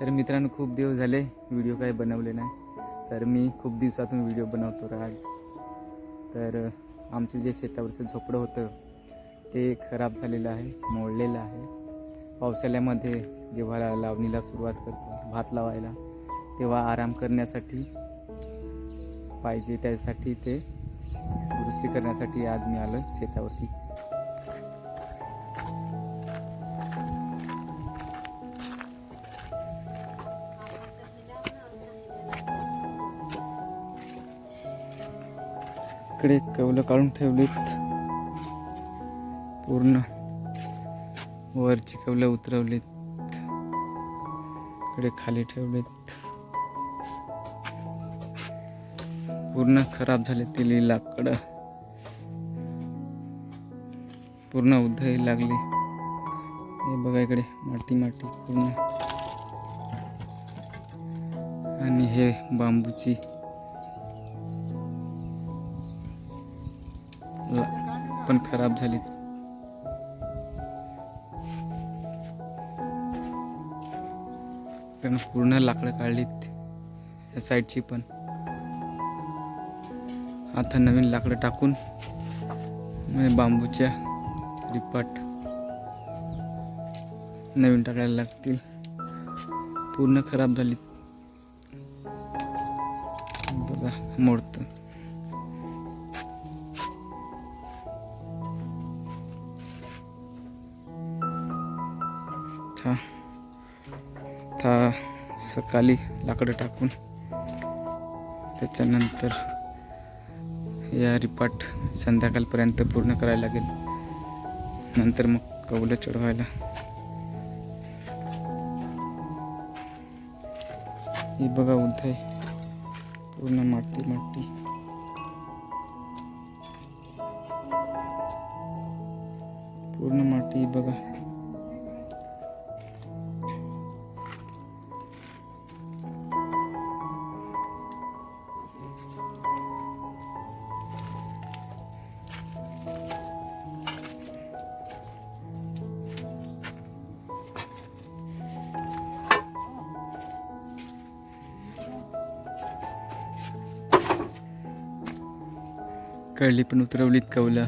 तर मित्रांनो खूप दिवस झाले व्हिडिओ काही बनवले नाही. तर मी खूप दिवसातून व्हिडिओ बनवतो राज तर आमचं जे शेतावरचं झोपडं होतं ते खराब झालेलं आहे मोडलेलं आहे. पावसाळ्यामध्ये जेव्हा लावणीला सुरुवात करतो भात लावायला तेव्हा आराम करण्यासाठी पाहिजे त्यासाठी ते दुरुस्ती करण्यासाठी आज मी आलो शेतावरती. इकडे कवलं काढून ठेवलीत. पूर्ण वरची कवलं उतरवलीत. इकडे खाली ठेवलीत. पूर्ण खराब झाले तिली लाकडं पूर्ण उधळी लागली. हे बघा इकडे माटी माटी पूर्ण. आणि हे बांबूची पण खराब झाली कारण पूर्ण लाकडं काढलीत या साईडची पण. आता नवीन लाकडं टाकून म्हणजे बांबूच्या रिपाट नवीन टाकायला लागतील. पूर्ण खराब झाली बघा मोडतं. था। था सकाळी लाकडं टाकून त्याच्यानंतर या रिपाट संध्याकाळपर्यंत पूर्ण करायला लागेल. नंतर मग कौलं चढवायला. ही बघा उद्या पूर्ण माती माती. पूर्ण माती बघा. कळली पण उतरवलीत कौलं.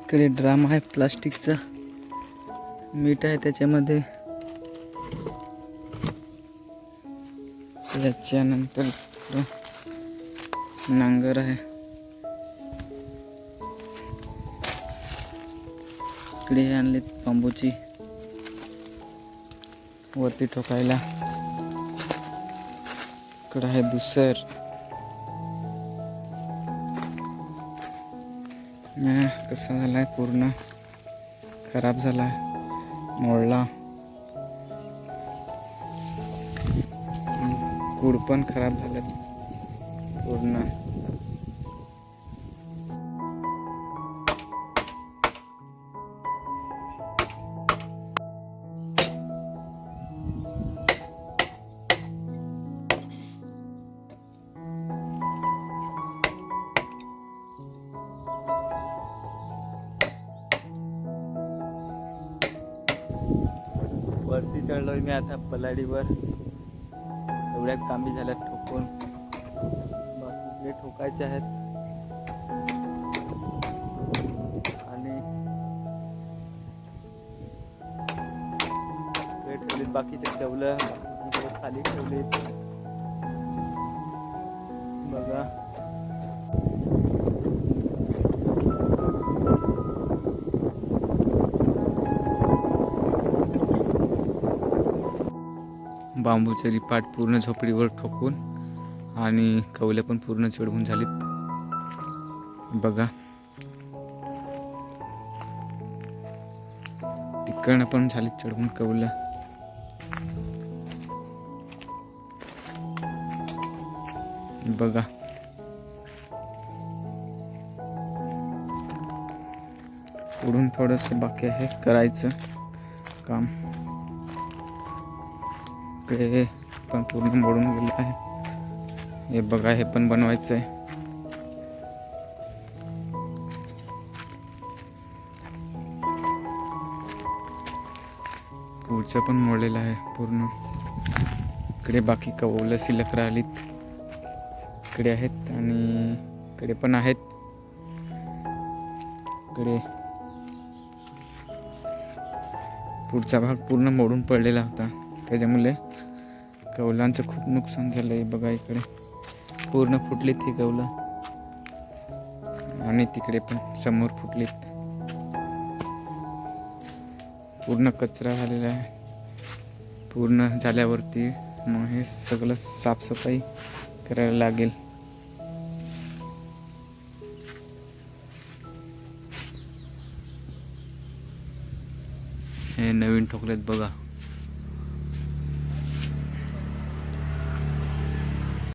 इकडे ड्राम आहे प्लास्टिकचा. मीठ आहे त्याच्यामध्ये. त्याच्यानंतर नांगर आहे. इकडे हे आणलेत बांबूची. वरती ठोकायला. इकडं आहे दुसर. हा, कसा झालाय पूर्ण? खराब झाला मोडला. कूड पण खराब झालं पूर्ण. वरती चढलोय मी आता पलाडीवर. एवढ्यात कामी झाल्यात ठोकून. बाकी जे ठोकायचे आहेत. आणि इकडे ठेवलीत बाकीचे ठेवलं. खाली ठेवलीत. बघा. बांबूचे रिपाट पूर्ण झोपडीवर ठोकून आणि कवले पण पूर्ण चिडवून झालीत. बघा. तिकडनं पण झालीत चिडवून कवलं. बघा. पुढून थोडंसं बाकी आहे करायचं काम. इकडे पण पूर्ण मोडून गेलं आहे. हे बघा हे पण बनवायचं आहे पुढचं पण मोडलेलं आहे पूर्ण. इकडे बाकी कवलं शिल्लक राहिलीत. इकडे आहेत आणि इकडे पण आहेत. इकडे पुढचा भाग पूर्ण मोडून पडलेला होता. त्याच्यामुळे कौलांचं खूप नुकसान झालं आहे बघा इकडे. पूर्ण फुटलीत ही कौलं आणि तिकडे पण समोर फुटलीत. पूर्ण कचरा झालेला आहे. पूर्ण झाल्यावरती मग हे सगळं साफसफाई करायला लागेल. हे नवीन ठोकलेत बघा.